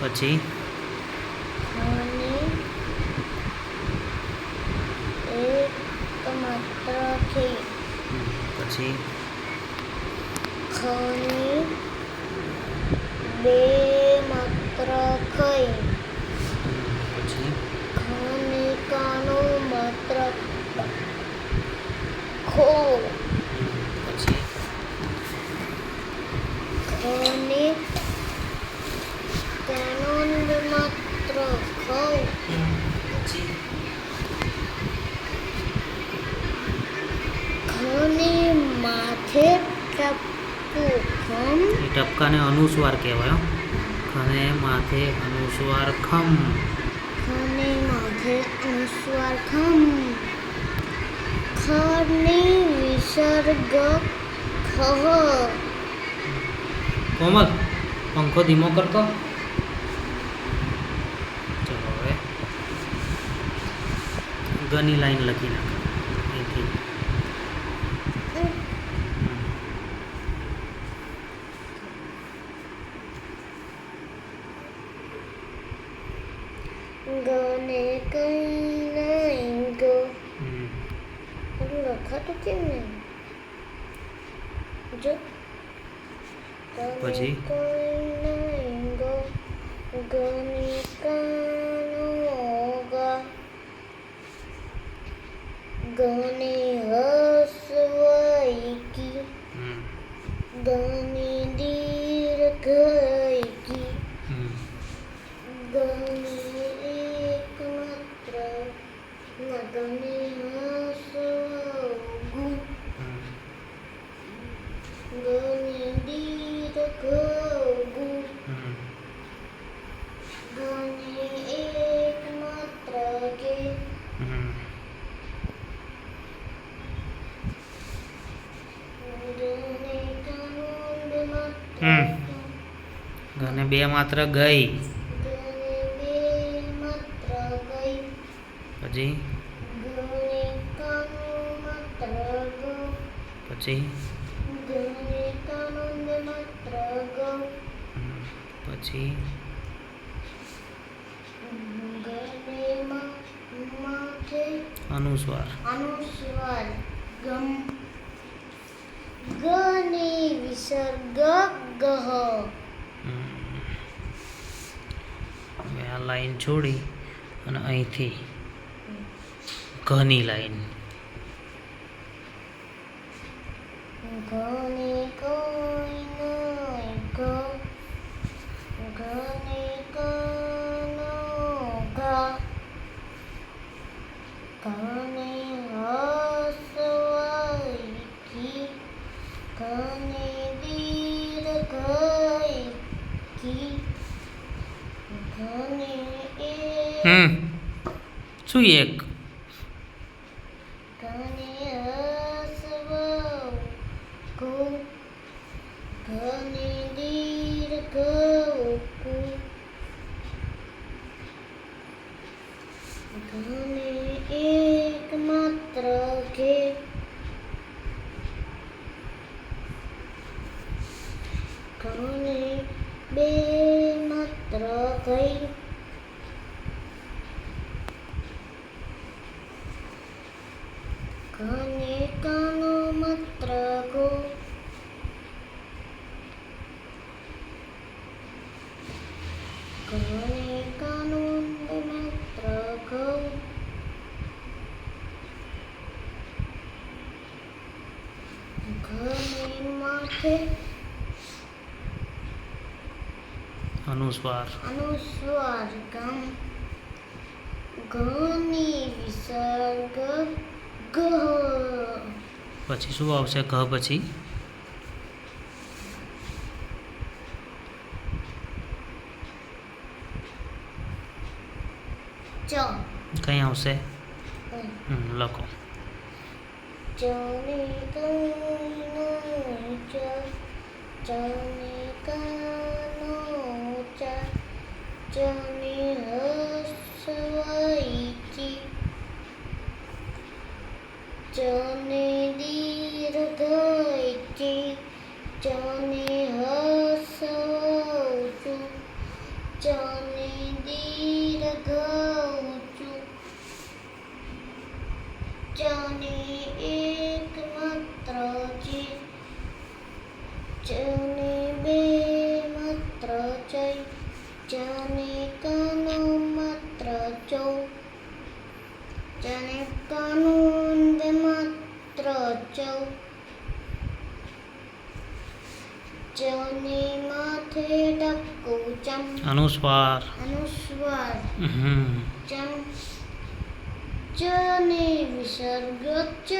પછી? પછી? ખની બે માત્ર ખઈ પછી? ખનિકાનો માત્ર ખો. એ ટપકાને અનુસ્વાર કહેવાય ખને માથે અનુસ્વાર ખમ ખને માથે અનુસ્વાર ખમ ખને વિસર્ગ ખહ કોમલ પંખો ધીમો કરતો ચલો હવે ગની લાઈન લખી નાખ ગને કઈ નહીં ગો બધું લખાતું કેમ નહીં જો પછી કઈ નહીં ગો ગને કઈ Geni di tegugu matra Geni ik matragi matra Hmm. Gane બે માત્ર ગઈ પછી પછી પછી? અનુસ્વાર. અનુસ્વાર. ગમ. ગને વિસર્ગ ગહ. આ લાઈન છોડી અને અહીંથી ઘની લાઈન. ઘને કોઈ નો ઘ ઘને કનો ઘ ઘને હસવાઈકી ઘને દીર્ઘઈકી શું એક? ધને એક માત્ર કે ઘને બે માત્ર કઈ ઘને કાનો માત્ર ગો અનુસ્વાર અનુસ્વાર ગમ ગની વિસર્ગ ગહ. પછી શું આવશે? ઘ પછી? ચ. કઈ આવશે? લખો. जाने कहना जा जाने कहना जा जाने હસવાઈચી જાને દીર્ઘઈચી જાને હસવું છું જાને બે માત્ર ચૌ ચને માથે ડક્કું ચમ અનુસ્વાર અનુસ્વાર ચમ ચને વિસર્ગ ચ